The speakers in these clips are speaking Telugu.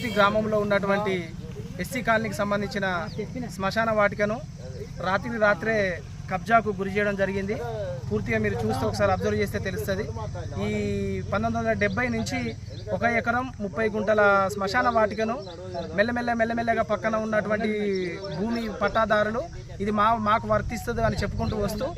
పూర్తి గ్రామంలో ఉన్నటువంటి ఎస్సీ కాలనీకి సంబంధించిన శ్మశాన వాటికను రాత్రి రాత్రే కబ్జాకు గురి చేయడం జరిగింది. పూర్తిగా మీరు చూస్తే ఒకసారి అబ్జర్వ్ చేస్తే తెలుస్తుంది. ఈ పంతొమ్మిది వందల డెబ్బై నుంచి ఒక ఎకరం ముప్పై గుంటల శ్మశాన వాటికను మెల్లమెల్ల మెల్లమెల్లగా పక్కన ఉన్నటువంటి భూమి పట్టాదారులు ఇది మా మాకు వర్తిస్తుంది అని చెప్పుకుంటూ వస్తూ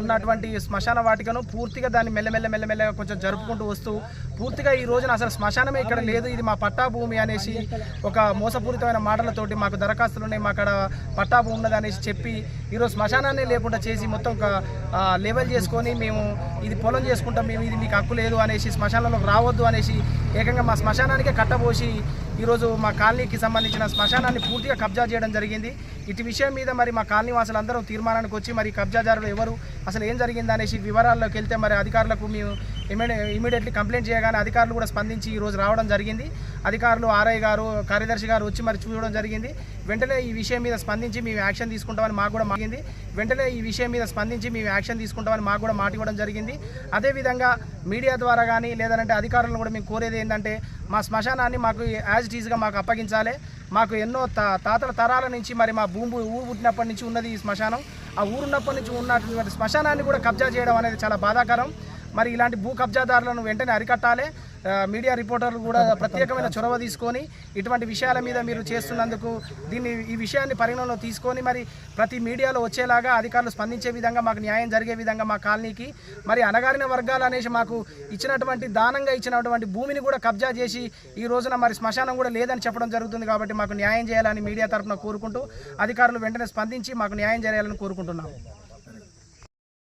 ఉన్నటువంటి శ్మశాన వాటికను పూర్తిగా దాన్ని మెల్లమెల్ల మెల్లమెల్లగా కొంచెం జరుపుకుంటూ వస్తూ పూర్తిగా ఈ రోజున అసలు శ్మశానమే ఇక్కడ లేదు. ఇది మా పట్టా భూమి అనేసి ఒక మోసపూరితమైన మాటలతోటి మాకు దరఖాస్తులు ఉన్నాయి. మా అక్కడ పట్టా భూమి ఉన్నది అనేసి చెప్పి ఈరోజు శ్మశానాన్ని లేకుండా చేసి మొత్తం ఒక లెవెల్ చేసుకొని మేము ఇది పొలం చేసుకుంటాం. మేము ఇది మీకు హక్కు లేదు అనేసి శ్మశానంలోకి రావద్దు అనేసి ఏకంగా మా శ్మశానానికే కట్టబోసి ఈరోజు మా కాలనీకి సంబంధించిన శ్మశానాన్ని పూర్తిగా కబ్జా చేయడం జరిగింది. ఇటు విషయం మీద మరి మా కాలనీ వాసులందరూ తీర్మానానికి వచ్చి మరి కబ్జాదారులు ఎవరు? అసలు ఏం జరిగింది అనేసి వివరాల్లోకి వెళ్తే మరి అధికారులకు మేము ఇమీడియట్లీ కంప్లైంట్ చేయగానే అధికారులు కూడా స్పందించి ఈరోజు రావడం జరిగింది. అధికారులు ఆర్ఐ గారు కార్యదర్శి గారు వచ్చి మరి చూడడం జరిగింది. వెంటనే ఈ విషయం మీద స్పందించి మేము యాక్షన్ తీసుకుంటామని మాకు కూడా మాగింది వెంటనే ఈ విషయం మీద స్పందించి మేము యాక్షన్ తీసుకుంటామని మాకు కూడా మాట ఇవ్వడం జరిగింది అదేవిధంగా మీడియా ద్వారా కానీ లేదంటే అధికారులను కూడా మేము కోరేది ఏంటంటే మా శ్మశానాన్ని మాకు యాజ్ ఇట్ ఈజ్గా మాకు అప్పగించాలి. మాకు ఎన్నో తాతల తరాల నుంచి మరి మా భూమి ఊరు పుట్టినప్పటి నుంచి ఉన్నది ఈ శ్మశానం. ఆ ఊరున్నప్పటి నుంచి ఉన్నటువంటి శ్మశానాన్ని కూడా కబ్జా చేయడం అనేది చాలా బాధాకరం. మరి ఇలాంటి భూ కబ్జాదారులను వెంటనే అరికట్టాలి. మీడియా రిపోర్టర్లు కూడా ప్రత్యేకమైన చొరవ తీసుకొని ఇటువంటి విషయాల మీద మీరు చేస్తున్నందుకు దీన్ని ఈ విషయాన్ని పరిగణనలో తీసుకొని మరి ప్రతి మీడియాలో వచ్చేలాగా అధికారులు స్పందించే విధంగా మాకు న్యాయం జరిగే విధంగా మా కాలనీకి మరి అణగారిన వర్గాలు అనేసి మాకు ఇచ్చినటువంటి దానంగా ఇచ్చినటువంటి భూమిని కూడా కబ్జా చేసి ఈ రోజున మరి శ్మశానం కూడా లేదని చెప్పడం జరుగుతుంది కాబట్టి మాకు న్యాయం చేయాలని మీడియా తరఫున కోరుకుంటూ అధికారులు వెంటనే స్పందించి మాకు న్యాయం చేయాలని కోరుకుంటున్నాము.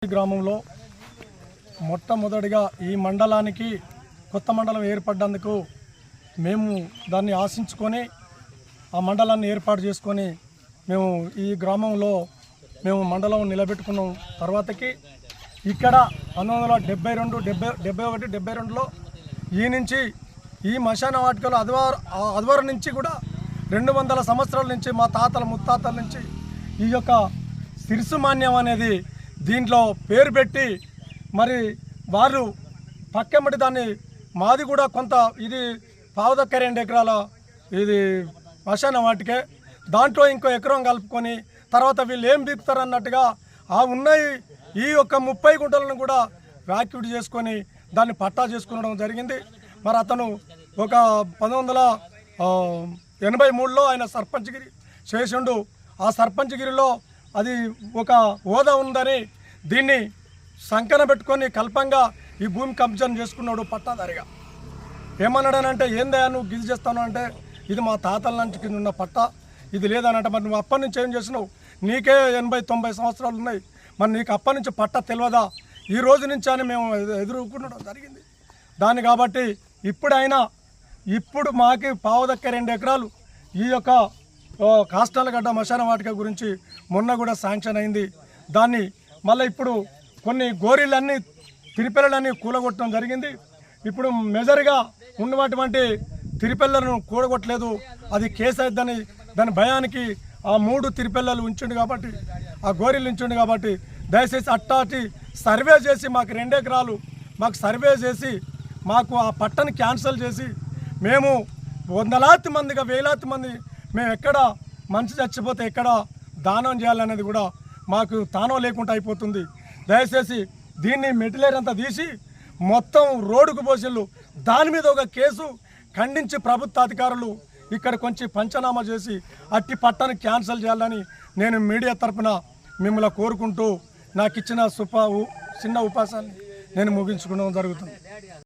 ఈ గ్రామంలో మొట్టమొదటిగా ఈ మండలానికి కొత్త మండలం ఏర్పడ్డందుకు మేము దాన్ని ఆశించుకొని ఆ మండలాన్ని ఏర్పాటు చేసుకొని మేము ఈ గ్రామంలో మేము మండలం నిలబెట్టుకున్నాం. తర్వాతకి ఇక్కడ పంతొమ్మిది వందల డెబ్బై రెండు డెబ్బై డెబ్బై ఒకటి డెబ్బై రెండులో ఈ నుంచి ఈ మశాన వాటికలో అదివారు అదివారం నుంచి కూడా రెండు వందల సంవత్సరాల నుంచి మా తాతల ముత్తాతల నుంచి ఈ యొక్క సిరిసుమాన్యం అనేది దీంట్లో పేరు పెట్టి మరి వారు పక్కెమ్మటి దాన్ని మాది కూడా కొంత ఇది పావుదక్క రెండు ఎకరాల ఇది శ్మశాన వాటికే. దాంట్లో ఇంకో ఎకరం కలుపుకొని తర్వాత వీళ్ళు ఏం బీపుతారన్నట్టుగా ఆ ఉన్నాయి ఈ యొక్క ముప్పై గుంటలను కూడా వ్యాక్యూట్ చేసుకొని దాన్ని పట్టా చేసుకునడం జరిగింది. మరి అతను ఒక పంతొమ్మిది వందల ఎనభై మూడులో ఆయన సర్పంచ్గిరి చేసిండు. ఆ సర్పంచ్గిరిలో అది ఒక హోదా ఉందని దీన్ని సంకన పెట్టుకొని కల్పంగా ఈ భూమి కబ్జాను చేసుకున్నాడు పట్టాదారిగా. ఏమన్నాడనంటే ఏందయ్యా నువ్వు గిది చేస్తాను? అంటే ఇది మా తాతల నుంచి కింద ఉన్న పట్ట. ఇది లేదనంటే మరి నువ్వు అప్పటి నుంచి ఏం చేసినావు? నీకే ఎనభై తొంభై సంవత్సరాలు ఉన్నాయి. మరి నీకు అప్పటి నుంచి పట్ట తెలియదా ఈ రోజు నుంచి అని మేము ఎదుర్కొనడం జరిగింది. దాన్ని కాబట్టి ఇప్పుడైనా ఇప్పుడు మాకి పావుదక్క రెండు ఎకరాలు ఈ యొక్క ఓ, గడ్డ మశాన వాటిక గురించి మొన్న కూడా శాంక్షన్ అయింది. దాన్ని మళ్ళీ ఇప్పుడు కొన్ని గోరీలన్నీ తిరిపెల్లలన్నీ కూలగొట్టడం జరిగింది. ఇప్పుడు మెజర్గా ఉన్నటువంటి తిరిపెల్లలను కూడగొట్టలేదు అది కేసు అయిద్దని దాని భయానికి ఆ మూడు తిరిపెల్లలు ఉంచుండు కాబట్టి ఆ గోరీలు ఉంచుండు కాబట్టి దయచేసి అట్టాటి సర్వే చేసి మాకు రెండెకరాలు మాకు సర్వే చేసి మాకు ఆ పట్టను క్యాన్సిల్ చేసి మేము వందలాది మందిగా వేలాది మంది మేము ఎక్కడ మంచి చచ్చిపోతే ఎక్కడ దానం చేయాలనేది కూడా మాకు తానం లేకుండా అయిపోతుంది. దయచేసి దీన్ని మెటిలేర్ అంతా తీసి మొత్తం రోడ్డుకు పోసిళ్ళు. దాని మీద ఒక కేసు ఖండించి ప్రభుత్వ అధికారులు ఇక్కడ కొంచెం పంచనామా చేసి అట్టి పట్టాను క్యాన్సిల్ చేయాలని నేను మీడియా తరఫున మిమ్మల్ని కోరుకుంటూ నాకు ఇచ్చిన సుపా చిన్న ఉపాసాన్ని నేను ముగించుకోవడం జరుగుతుంది.